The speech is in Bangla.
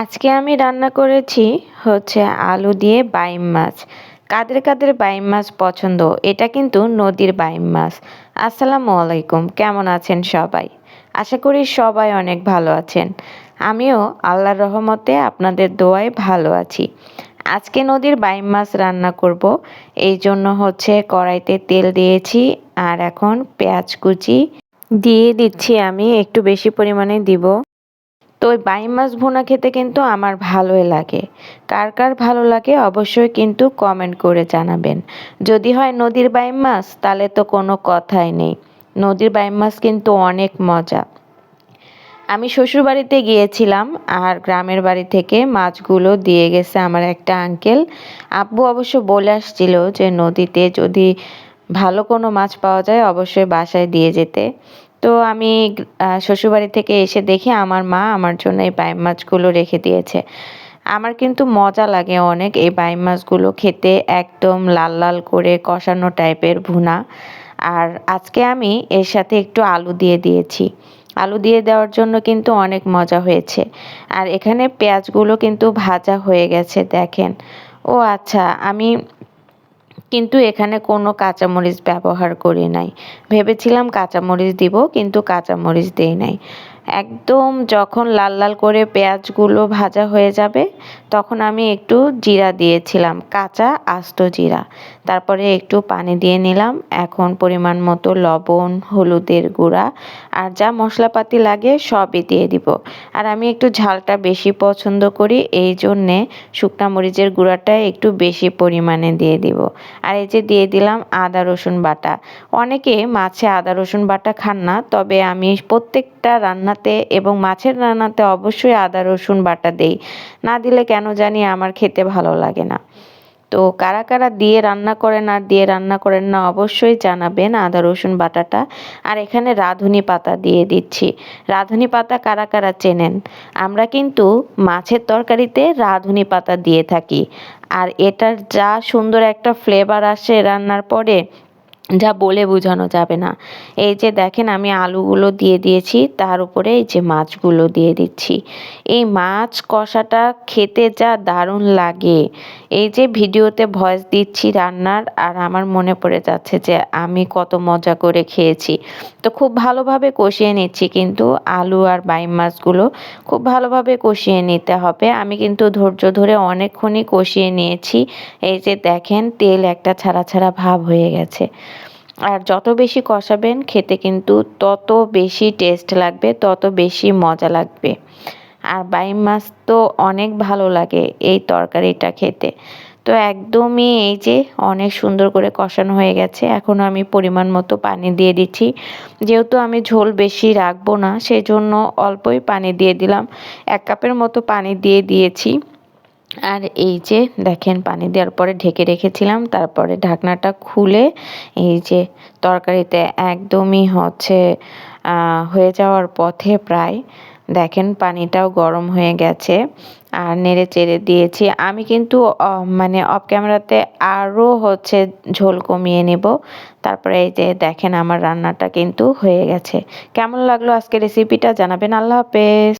আজকে আমি রান্না করেছি হচ্ছে আলু দিয়ে বাইম মাছ। কাদের কাদের বাইম মাছ পছন্দ? এটা কিন্তু নদীর বাইম মাছ। আসসালামু আলাইকুম, কেমন আছেন সবাই? আশা করি সবাই অনেক ভালো আছেন। আমিও আল্লাহর রহমতে আপনাদের দোয়ায় ভালো আছি। আজকে নদীর বাইম মাছ রান্না করব। এই জন্য হচ্ছে কড়াইতে তেল দিয়েছি আর এখন পেঁয়াজ কুচি। দিয়ে দিচ্ছি আমি, একটু বেশি পরিমাণে দিব। তো ওই বাইম মাছ ভুনা খেতে কিন্তু আমার ভালোই লাগে। কার কার ভালো লাগে অবশ্যই কিন্তু কমেন্ট করে জানাবেন। যদি হয় নদীর বাই মাছ, তাহলে তো কোনো কথাই নেই। নদীর বাই মাছ কিন্তু অনেক মজা। আমি শ্বশুরবাড়িতে গিয়েছিলাম আর গ্রামের বাড়ি থেকে মাছগুলো দিয়ে গেছে আমার একটা আঙ্কেল আব্বু অবশ্য বলে আসছিল যে, নদীতে যদি ভালো কোনো মাছ পাওয়া যায়, অবশ্যই বাসায় দিয়ে যেতে। তো আমি শ্বশুরবাড়ি থেকে এসে দেখি আমার মা আমার জন্য এই বাইম মাছগুলো রেখে দিয়েছে। আমার কিন্তু মজা লাগে অনেক এই বাইম মাছগুলো খেতে, একদম লাল লাল করে কষানো টাইপের ভুনা। আর আজকে আমি এর সাথে একটু আলু দিয়ে দিয়েছি। আলু দিয়ে দেওয়ার জন্য কিন্তু অনেক মজা হয়েছে। আর এখানে পেঁয়াজগুলো কিন্তু ভাজা হয়ে গেছে, দেখেন। ও আচ্ছা আমি কিন্তু এখানে কোনো কাঁচামরিচ ব্যবহার করি নাই। ভেবেছিলাম কাঁচামরিচ দিব, কিন্তু কাঁচামরিচ দেই নাই। একদম যখন লাল লাল করে পেঁয়াজগুলো ভাজা হয়ে যাবে, তখন আমি একটু জিরা দিয়েছিলাম, কাঁচা আস্ত জিরা। তারপরে একটু পানি দিয়ে নিলাম। এখন পরিমাণ মতো লবণ, হলুদের গুঁড়া আর যা মশলাপাতি লাগে সবই দিয়ে দিব। আর আমি একটু ঝালটা বেশি পছন্দ করি, এই জন্যে শুকনা মরিচের গুঁড়াটা একটু বেশি পরিমাণে দিয়ে দিব। আর এই যে দিয়ে দিলাম আদা, রসুন বাটা। অনেকে মাছে আদা, রসুন বাটা খান না, তবে আমি প্রত্যেকটা রান্নাতে এবং মাছের রান্নাতে অবশ্যই আদা, রসুন বাটা দেই। না দিলে কেন জানি আমার খেতে ভালো লাগে না। তো কারা কারা দিয়ে রান্না করেন আর দিয়ে রান্না করেন না অবশ্যই জানাবেন আদা, রসুন, বাটাটা। আর এখানে রাঁধুনি পাতা দিয়ে দিচ্ছি। রাঁধুনি পাতা কারা কারা চেনেন? আমরা কিন্তু মাছের তরকারিতে রাঁধুনি পাতা দিয়ে থাকি। আর এটার যা সুন্দর একটা ফ্লেভার আসে রান্নার পরে, যা বলে বোঝানো যাবে না। এই যে দেখেন আমি আলুগুলো দিয়ে দিয়েছি, তার উপরে এই যে মাছগুলো দিয়ে দিচ্ছি। এই মাছ কষাটা খেতে যা দারুণ লাগে। এই যে ভিডিওতে ভয়েস দিচ্ছি রান্নার, আর আমার মনে পড়ে যাচ্ছে যে আমি কত মজা করে খেয়েছি। তো খুব ভালোভাবে কষিয়ে নিচ্ছি, কিন্তু আলু আর বাইম মাছগুলো খুব ভালোভাবে কষিয়ে নিতে হবে। আমি কিন্তু ধৈর্য ধরে অনেকক্ষণই কষিয়ে নিয়েছি। এই যে দেখেন, তেল একটা ছাড়া ছাড়া ভাব হয়ে গেছে। আর যত বেশি কষাবেন, খেতে কিন্তু তত বেশি টেস্ট লাগবে, তত বেশি মজা লাগবে। আর বাইম মাছ তো অনেক ভালো লাগে এই তরকারিটা খেতে। তো একদমই এই যে অনেক সুন্দর করে কষানো হয়ে গেছে, এখন আমি পরিমাণ মতো পানি দিয়ে দিচ্ছি। যেহেতু আমি ঝোল বেশি রাখব না সেই জন্য অল্পই পানি দিয়ে দিলাম। এক কাপের মতো পানি দিয়ে দিয়েছি। আর এই যে দেখেন, পানি দেওয়ার পরে ঢেকে রেখেছিলাম, তারপরে ঢাকনাটা খুলে এই যে তরকারিতে একদমই হচ্ছে হয়ে যাওয়ার পথে প্রায় দেখেন পানিটাও গরম হয়ে গেছে আর নেড়ে চেড়ে দিয়েছি। আমি কিন্তু মানে অফ ক্যামেরাতে আরও হচ্ছে ঝোল কমিয়ে নেব। তারপরে এই যে দেখেন আমার রান্নাটা কিন্তু হয়ে গেছে। কেমন লাগল আজকে রেসিপিটা জানাবেন। আল্লাহ হাফেজ।